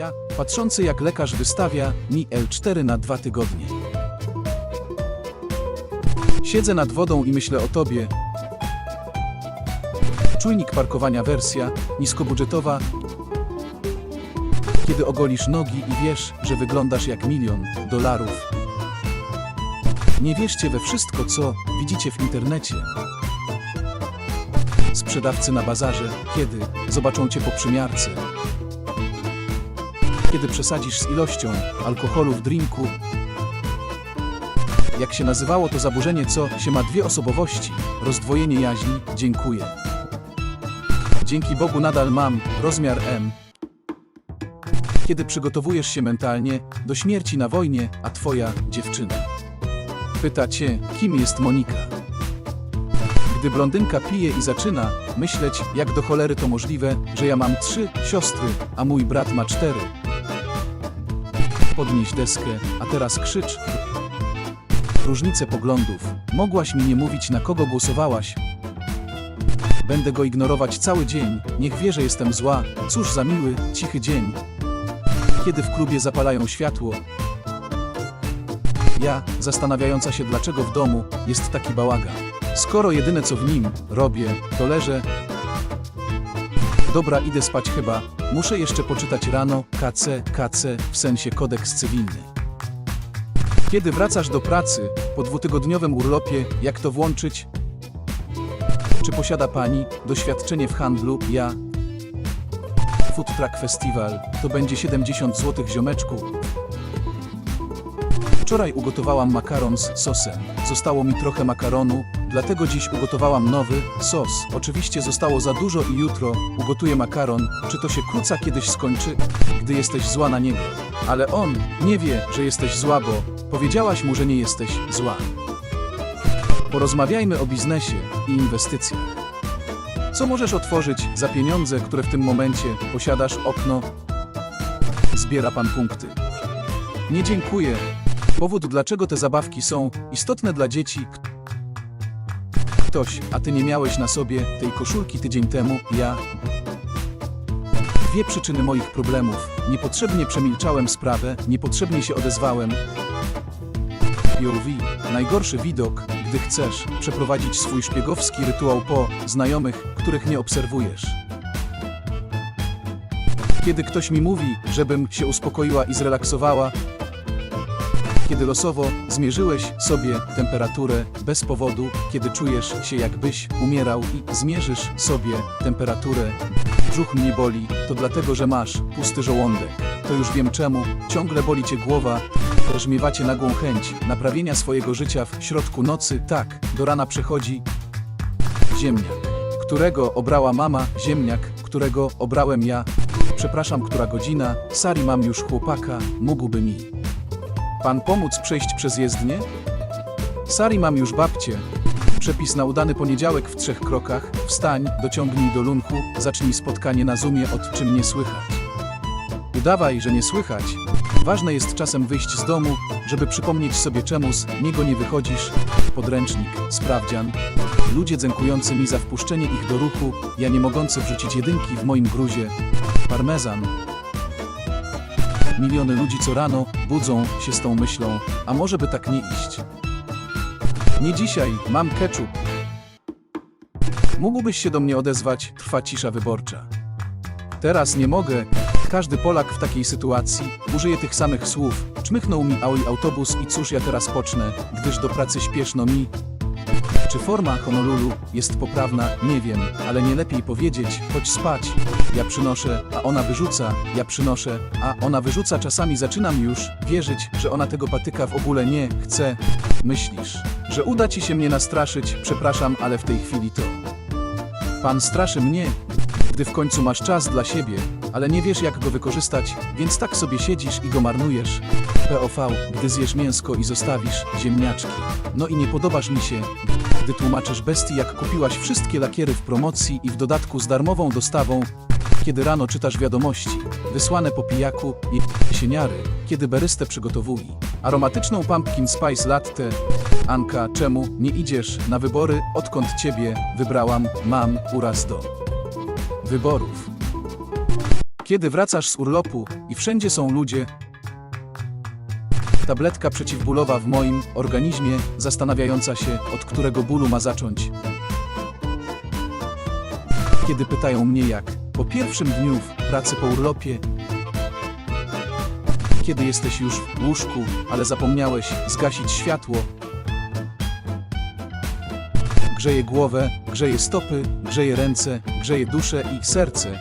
Ja, patrzący jak lekarz wystawia mi L4 na dwa tygodnie. Siedzę nad wodą i myślę o tobie. Czujnik parkowania wersja niskobudżetowa. Kiedy ogolisz nogi i wiesz, że wyglądasz jak milion dolarów. Nie wierzcie we wszystko, co widzicie w internecie. Sprzedawcy na bazarze, kiedy zobaczą cię po przymiarce. Kiedy przesadzisz z ilością alkoholu w drinku. Jak się nazywało to zaburzenie, co się ma dwie osobowości, rozdwojenie jaźni, dziękuję. Dzięki Bogu nadal mam rozmiar M. Kiedy przygotowujesz się mentalnie do śmierci na wojnie, a twoja dziewczyna pyta cię, kim jest Monika. Gdy blondynka pije i zaczyna myśleć, jak do cholery to możliwe, że ja mam trzy siostry, a mój brat ma cztery. Podnieś deskę, a teraz krzycz. Różnice poglądów. Mogłaś mi nie mówić, na kogo głosowałaś. Będę go ignorować cały dzień. Niech wie, że jestem zła. Cóż za miły, cichy dzień. Kiedy w klubie zapalają światło, ja, zastanawiająca się dlaczego w domu jest taki bałagan. Skoro jedyne co w nim robię, to leżę. Dobra, idę spać chyba. Muszę jeszcze poczytać rano KC, KC, w sensie kodeks cywilny. Kiedy wracasz do pracy, po dwutygodniowym urlopie, jak to włączyć? Czy posiada Pani doświadczenie w handlu? Ja. Food Truck Festival, to będzie 70 zł ziomeczku. Wczoraj ugotowałam makaron z sosem. Zostało mi trochę makaronu, dlatego dziś ugotowałam nowy sos. Oczywiście zostało za dużo i jutro ugotuję makaron. Czy to się kłóca kiedyś skończy, gdy jesteś zła na niego? Ale on nie wie, że jesteś zła, bo powiedziałaś mu, że nie jesteś zła. Porozmawiajmy o biznesie i inwestycjach. Co możesz otworzyć za pieniądze, które w tym momencie posiadasz? Okno. Zbiera pan punkty. Nie dziękuję. Powód, dlaczego te zabawki są istotne dla dzieci. Ktoś, a ty nie miałeś na sobie tej koszulki tydzień temu, ja. Dwie przyczyny moich problemów. Niepotrzebnie przemilczałem sprawę, niepotrzebnie się odezwałem. POV. Najgorszy widok, gdy chcesz przeprowadzić swój szpiegowski rytuał po znajomych, których nie obserwujesz. Kiedy ktoś mi mówi, żebym się uspokoiła i zrelaksowała, kiedy losowo zmierzyłeś sobie temperaturę bez powodu, kiedy czujesz się jakbyś umierał i zmierzysz sobie temperaturę. Brzuch mnie boli, to dlatego, że masz pusty żołądek. To już wiem czemu, ciągle boli cię głowa, też nagłą chęć naprawienia swojego życia w środku nocy, tak, do rana przychodzi ziemniak, którego obrała mama, ziemniak, którego obrałem ja. Przepraszam, która godzina, Sari mam już chłopaka, mógłby mi. Pan pomóc przejść przez jezdnię? Sari mam już babcię. Przepis na udany poniedziałek w trzech krokach. Wstań, dociągnij do lunchu, zacznij spotkanie na zoomie od czym nie słychać. Udawaj, że nie słychać. Ważne jest czasem wyjść z domu, żeby przypomnieć sobie czemu z niego nie wychodzisz. Podręcznik, sprawdzian. Ludzie dziękujący mi za wpuszczenie ich do ruchu, ja nie mogący wrzucić jedynki w moim gruzie. Parmezan, Miliony ludzi co rano budzą się z tą myślą, a może by tak nie iść. Nie dzisiaj, mam ketchup. Mógłbyś się do mnie odezwać, trwa cisza wyborcza. Teraz nie mogę. Każdy Polak w takiej sytuacji użyje tych samych słów. Czmychnął mi aui autobus i cóż ja teraz pocznę, gdyż do pracy śpieszno mi. Czy forma Honolulu jest poprawna? Nie wiem, ale nie lepiej powiedzieć, chodź spać. Ja przynoszę, a ona wyrzuca, ja przynoszę, a ona wyrzuca. Czasami zaczynam już wierzyć, że ona tego patyka w ogóle nie chce. Myślisz, że uda ci się mnie nastraszyć? Przepraszam, ale w tej chwili to. Pan straszy mnie, gdy w końcu masz czas dla siebie, ale nie wiesz jak go wykorzystać, więc tak sobie siedzisz i go marnujesz. POV, gdy zjesz mięsko i zostawisz ziemniaczki. No i nie podobasz mi się, gdy tłumaczysz bestii jak kupiłaś wszystkie lakiery w promocji i w dodatku z darmową dostawą, kiedy rano czytasz wiadomości, wysłane po pijaku i sieniary, kiedy berystę przygotowuli. Aromatyczną pumpkin spice latte. Anka, czemu nie idziesz na wybory, odkąd ciebie wybrałam, mam uraz do wyborów. Kiedy wracasz z urlopu i wszędzie są ludzie. Tabletka przeciwbólowa w moim organizmie, zastanawiająca się, od którego bólu ma zacząć. Kiedy pytają mnie jak, po pierwszym dniu w pracy po urlopie. Kiedy jesteś już w łóżku, ale zapomniałeś zgasić światło. Grzeje głowę, grzeje stopy, grzeje ręce, grzeje duszę i serce.